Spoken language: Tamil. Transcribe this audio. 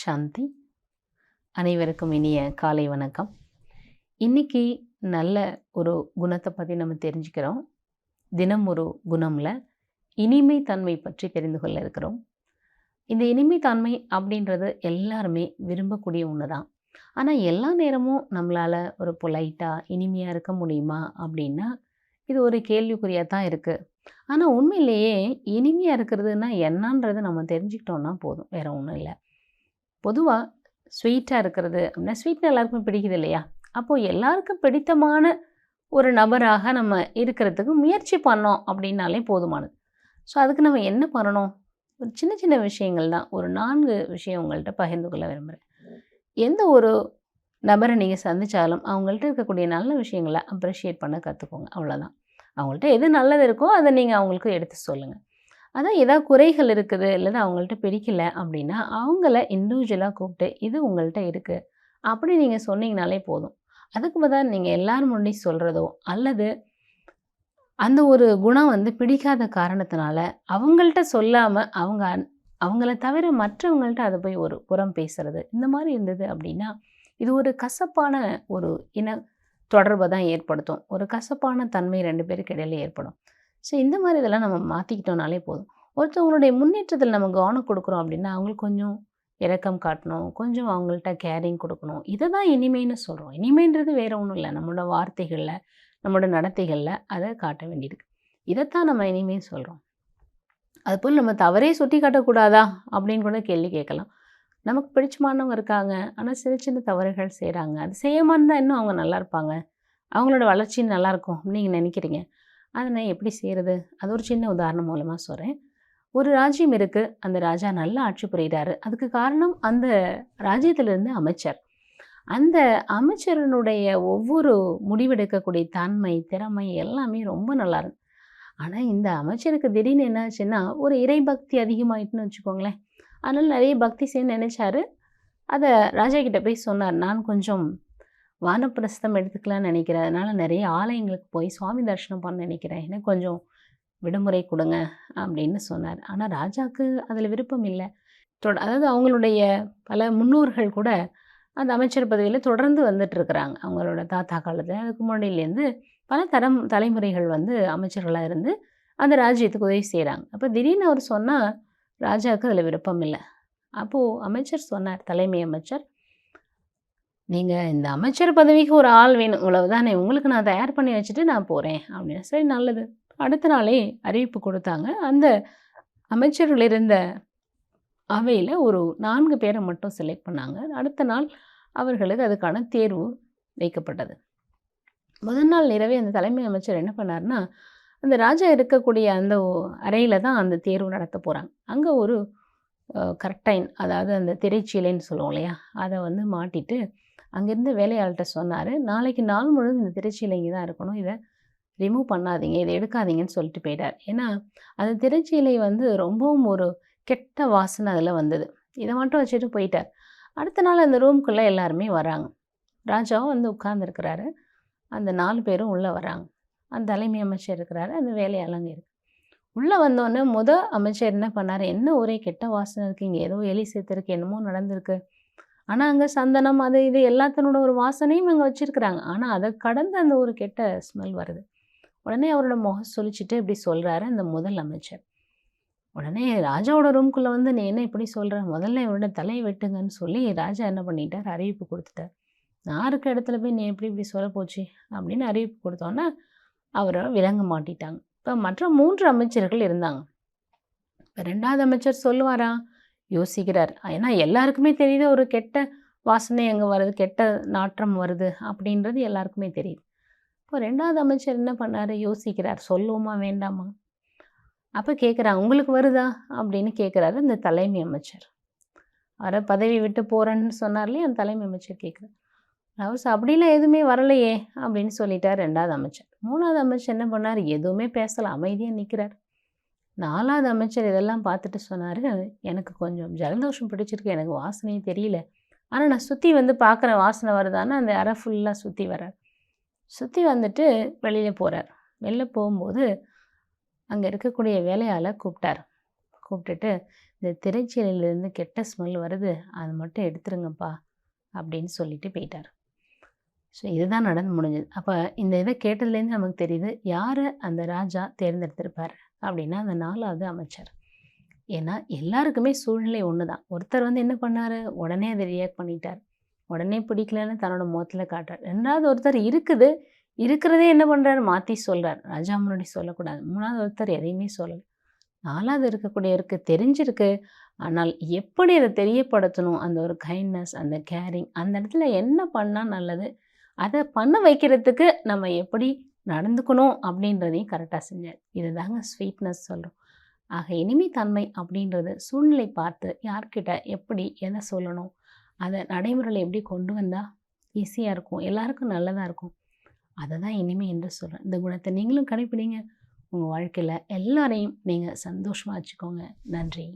சாந்தி அனைவருக்கும் இனிய காலை வணக்கம். இன்னைக்கு நல்ல ஒரு குணத்தை பற்றி நம்ம தெரிஞ்சுக்கிறோம். தினம் ஒரு குணமில் இனிமை தன்மை பற்றி தெரிந்து கொள்ள இருக்கிறோம். இந்த இனிமை தன்மை அப்படின்றது எல்லாருமே விரும்பக்கூடிய ஒன்று தான் ஆனால் எல்லா நேரமும் நம்மளால் ஒரு பொலைட்டாக இனிமையாக இருக்க முடியுமா அப்படின்னா இது ஒரு கேள்விக்குறியாக தான் இருக்குது ஆனால் உண்மையிலேயே இனிமையாக இருக்கிறதுனா என்னன்றது நம்ம தெரிஞ்சுக்கிட்டோம்னா போதும். வேறு ஒன்றும் இல்லை. பொதுவாக ஸ்வீட்டாக இருக்கிறது அப்படின்னா ஸ்வீட்னு எல்லாருக்குமே பிடிக்குது இல்லையா? அப்போது எல்லாருக்கும் பிடித்தமான ஒரு நபராக நம்ம இருக்கிறதுக்கு முயற்சி பண்ணோம் அப்படின்னாலே போதுமானது. ஸோ அதுக்கு நம்ம என்ன பண்ணணும்? ஒரு சின்ன சின்ன விஷயங்கள் தான். ஒரு நான்கு விஷயம் உங்கள்கிட்ட பகிர்ந்து கொள்ள விரும்புகிறேன் எந்த ஒரு நபரை நீங்கள் சந்தித்தாலும் அவங்கள்ட்ட இருக்கக்கூடிய நல்ல விஷயங்களை அப்ரிஷியேட் பண்ண கற்றுக்கோங்க அவ்வளோதான் அவங்கள்ட்ட எது நல்லது இருக்கோ அதை நீங்கள் அவங்களுக்கு எடுத்து சொல்லுங்கள் அதான் ஏதாவது குறைகள் இருக்குது இல்லைன்னா அவங்கள்ட்ட பிடிக்கல அப்படின்னா அவங்கள இண்டிவிஜுவலாக கூப்பிட்டு இது உங்கள்கிட்ட இருக்குது அப்படி நீங்கள் சொன்னீங்கனாலே போதும். அதுக்கு பதிலாக நீங்கள் எல்லாரும் முன்னாடி சொல்கிறதோ அல்லது அந்த ஒரு குணம் வந்து பிடிக்காத காரணத்தினால அவங்கள்ட்ட சொல்லாமல் அவங்க அவங்கள தவிர மற்றவங்கள்ட்ட அதை போய் ஒரு புறம் பேசுறது இந்த மாதிரி இருந்தது அப்படின்னா இது ஒரு கசப்பான ஒரு இன தொடர்பை தான் ஏற்படுத்தும். ஒரு கசப்பான தன்மை ரெண்டு பேருக்கு இடையில ஏற்படும். ஸோ இந்த மாதிரி இதெல்லாம் நம்ம மாற்றிக்கிட்டோம்னாலே போதும். ஒருத்தவங்களுடைய முன்னேற்றத்தில் நம்ம கவனம் கொடுக்குறோம் அப்படின்னா அவங்களுக்கு கொஞ்சம் இறக்கம் காட்டணும் கொஞ்சம் அவங்கள்ட்ட கேரிங் கொடுக்கணும். இதை தான் இனிமைன்னு சொல்கிறோம் இனிமைன்றது வேறு ஒன்றும் இல்லை. நம்மளோட வார்த்தைகளில் நம்மளோட நடத்தைகளில் அதை காட்ட வேண்டியிருக்கு. இதைத்தான் நம்ம இனிமைன்னு சொல்கிறோம் அதுபோல் நம்ம தவறே சுட்டி காட்டக்கூடாதா அப்படின்னு கூட கேள்வி கேட்கலாம். நமக்கு பிடிச்சமானவங்க இருக்காங்க. ஆனால் சின்ன சின்ன தவறுகள் செய்கிறாங்க அது செய்யாமல் இருந்தால் இன்னும் அவங்க நல்லா இருப்பாங்க. அவங்களோட வளர்ச்சி நல்லாயிருக்கும் நீங்கள் நினைக்கிறீங்க. அதை நான் எப்படி செய்கிறது அது ஒரு சின்ன உதாரணம் மூலமாக சொல்கிறேன் ஒரு ராஜ்யம் இருக்குது அந்த ராஜா நல்லா ஆட்சி புரிகிறாரு அதுக்கு காரணம் அந்த ராஜ்யத்திலிருந்து அமைச்சர். அந்த அமைச்சரனுடைய ஒவ்வொரு முடிவெடுக்கக்கூடிய தன்மை திறமை எல்லாமே ரொம்ப நல்லா இருக்கு. ஆனால் இந்த அமைச்சருக்கு திடீர்னு என்னாச்சுன்னா ஒரு இறைபக்தி அதிகமாயிட்டுன்னு வச்சுக்கோங்களேன். அதனால் நிறைய பக்தி செய்ய நினச்சாரு. அதை ராஜா கிட்ட போய் சொன்னார். நான் கொஞ்சம் வானப்பிரஸ்தம் எடுத்துக்கலாம்னு நினைக்கிறேன். அதனால் நிறைய ஆலயங்களுக்கு போய் சுவாமி தரிசனம் பண்ண நினைக்கிறேன். எனக்கு கொஞ்சம் விடுமுறை கொடுங்க அப்படின்னு சொன்னார். ஆனால் ராஜாவுக்கு அதில் விருப்பம் இல்லை. தொட அதாவது அவங்களுடைய பல முன்னோர்கள் கூட அந்த அமைச்சர் பதவியில் தொடர்ந்து வந்துட்டுருக்குறாங்க அவங்களோட தாத்தா காலத்தில். அதுக்கு முன்னாடியிலேருந்து பல தரம் தலைமுறைகள் வந்து அமைச்சர்களாக இருந்து அந்த ராஜ்யத்துக்கு உதவி செய்கிறாங்க அப்போ திடீர்னு அவர் சொன்னால் ராஜாவுக்கு அதில் விருப்பம் இல்லை. அப்போது அமைச்சர் சொன்னார் தலைமை அமைச்சர் நீங்கள் இந்த அமைச்சர் பதவிக்கு ஒரு ஆள் வேணும். இவ்வளவுதானே. உங்களுக்கு நான் தயார் பண்ணி வச்சுட்டு நான் போகிறேன் அப்படின்னு சரி நல்லது. அடுத்த நாளே அறிவிப்பு கொடுத்தாங்க. அந்த அமைச்சர்கள் இருந்த அவையில் ஒரு நான்கு பேரை மட்டும் செலக்ட் பண்ணாங்க. அடுத்த நாள் அவர்களுக்கு அதுக்கான தேர்வு வைக்கப்பட்டது. முதல் நாள் இரவே அந்த தலைமை அமைச்சர் என்ன பண்ணாருன்னா அந்த ராஜா இருக்கக்கூடிய அந்த அறையில் தான் அந்த தேர்வு நடத்த போகிறாங்க அங்கே ஒரு கர்டைன் அதாவது அந்த திரைச்சீலைன்னு சொல்லுவோம் இல்லையா? அதை வந்து மாட்டிட்டு அங்கேருந்து வேலையாள்கிட்ட சொன்னார் நாளைக்கு நாள் முழுவதும் இந்த திருச்சியில் இங்கே தான் இருக்கணும். இதை ரிமூவ் பண்ணாதீங்க இதை எடுக்காதீங்கன்னு சொல்லிட்டு போயிட்டார். ஏன்னா அந்த திருச்சியிலை வந்து ரொம்பவும் ஒரு கெட்ட வாசனை அதில் வந்தது. இதை மட்டும் வச்சுட்டு போயிட்டார். அடுத்த நாள் அந்த ரூம்குள்ளே எல்லாருமே வராங்க. ராஜாவும் வந்து உட்கார்ந்துருக்கிறாரு. அந்த நாலு பேரும் உள்ளே வராங்க. அந்த தலைமை அமைச்சர் இருக்கிறாரு அந்த வேலையாளங்க இருக்கு. உள்ளே வந்தோடனே முத அமைச்சர் என்ன பண்ணார்? என்ன ஒரே கெட்ட வாசனை இருக்குது இங்கே ஏதோ எலி சேர்த்துருக்கு என்னமோ நடந்திருக்கு. ஆனால் அங்கே சந்தனம் அது இது எல்லாத்தனோட ஒரு வாசனையும் அங்கே வச்சுருக்குறாங்க. ஆனால் அதை கடந்து அந்த ஒரு கெட்ட ஸ்மெல் வருது. உடனே அவரோட முகம் சொல்லிச்சுட்டு இப்படி சொல்கிறாரு அந்த முதல் அமைச்சர். உடனே ராஜாவோட ரூம்குள்ளே வந்து நீ என்ன இப்படி சொல்கிற முதல்ல இவரோட தலையை வெட்டுங்கன்னு சொல்லி ராஜா என்ன பண்ணிட்டார்? அறிவிப்பு கொடுத்துட்டார். நான் இருக்க இடத்துல போய் நீ எப்படி இப்படி சொல்ல போச்சு? அப்படின்னு அறிவிப்பு கொடுத்தோன்னே அவரை விளங்க மாட்டிட்டாங்க. இப்போ மற்ற மூன்று அமைச்சர்கள் இருந்தாங்க. இப்போ ரெண்டாவது அமைச்சர் சொல்லுவாரா? யோசிக்கிறார். ஏன்னா எல்லாருக்குமே தெரியுது ஒரு கெட்ட வாசனை அங்கே வருது கெட்ட நாற்றம் வருது அப்படின்றது எல்லாருக்குமே தெரியுது. இப்போ ரெண்டாவது அமைச்சர் என்ன பண்ணார்? யோசிக்கிறார். சொல்லுவோமா வேண்டாமா? அப்போ கேட்குறாங்க உங்களுக்கு வருதா? அப்படின்னு கேட்குறாரு இந்த தலைமை அமைச்சர். அவரை பதவி விட்டு போகிறேன்னு சொன்னார்லையே அந்த தலைமை அமைச்சர் கேட்குறாரு அவர் அப்படிலாம் எதுவுமே வரலையே அப்படின்னு சொல்லிட்டார் ரெண்டாவது அமைச்சர். மூணாவது அமைச்சர் என்ன பண்ணார்? எதுவுமே பேசலை அமைதியாக நிற்கிறார் நாலாவது அமைச்சர் இதெல்லாம் பார்த்துட்டு சொன்னார். எனக்கு கொஞ்சம் ஜலதோஷம் பிடிச்சிருக்கு. எனக்கு வாசனையே தெரியல. ஆனால் நான் சுற்றி வந்து பார்க்குற வாசனை வருதான்னு அந்த அறை ஃபுல்லாக சுற்றி வர்றார். சுற்றி வந்துட்டு வெளியில் போகிறார் வெளில போகும்போது அங்கே இருக்கக்கூடிய வேலையால் கூப்பிட்டார். கூப்பிட்டுட்டு இந்த திரைச்சீலையிலேருந்து கெட்ட ஸ்மெல் வருது. அது மட்டும் எடுத்துருங்கப்பா அப்படின்னு சொல்லிட்டு போயிட்டார். ஸோ இதுதான் நடந்து முடிஞ்சது. அப்போ இந்த இதை கேட்டதுலேருந்து நமக்கு தெரியுது யாரை அந்த ராஜா தேர்ந்தெடுத்திருப்பார்? அப்படின்னா அந்த நாலாவது அமைச்சர். ஏன்னா எல்லாருக்குமே சூழ்நிலை ஒன்று தான் ஒருத்தர் வந்து என்ன பண்ணார்? உடனே அதை ரியாக்ட் பண்ணிட்டார். உடனே பிடிக்கலன்னு தன்னோட முகத்தில் காட்டுறார். ரெண்டாவது ஒருத்தர் இருக்குது. இருக்கிறதே என்ன பண்ணுறாரு மாற்றி சொல்கிறார் ராஜா முன்னாடி சொல்லக்கூடாது. மூணாவது ஒருத்தர் எதையுமே சொல்லலை. நாலாவது இருக்கக்கூடியவருக்கு தெரிஞ்சிருக்கு. ஆனால் எப்படி அதை தெரியப்படுத்தணும்? அந்த ஒரு கைண்ட்னஸ் அந்த கேரிங் அந்த இடத்துல என்ன பண்ணால் நல்லது? அதை பண்ண வைக்கிறதுக்கு நம்ம எப்படி நடந்துக்கணும் அப்படின்றதையும் கரெக்டாக செஞ்சார் இதுதாங்க ஸ்வீட்னஸ் சொல்கிறோம் ஆக இனிமை தன்மை அப்படின்றது சூழ்நிலை பார்த்து யார்கிட்ட எப்படி எதை சொல்லணும் அதை நடைமுறையில் எப்படி கொண்டு வந்தால் ஈஸியாக இருக்கும் எல்லாருக்கும் நல்லதாக இருக்கும். அதை தான் இனிமை என்று சொல்கிறேன் இந்த குணத்தை நீங்களும் கடைப்பிடிங்க. உங்கள் வாழ்க்கையில் எல்லாரையும் நீங்கள் சந்தோஷமாக வச்சுக்கோங்க. நன்றி.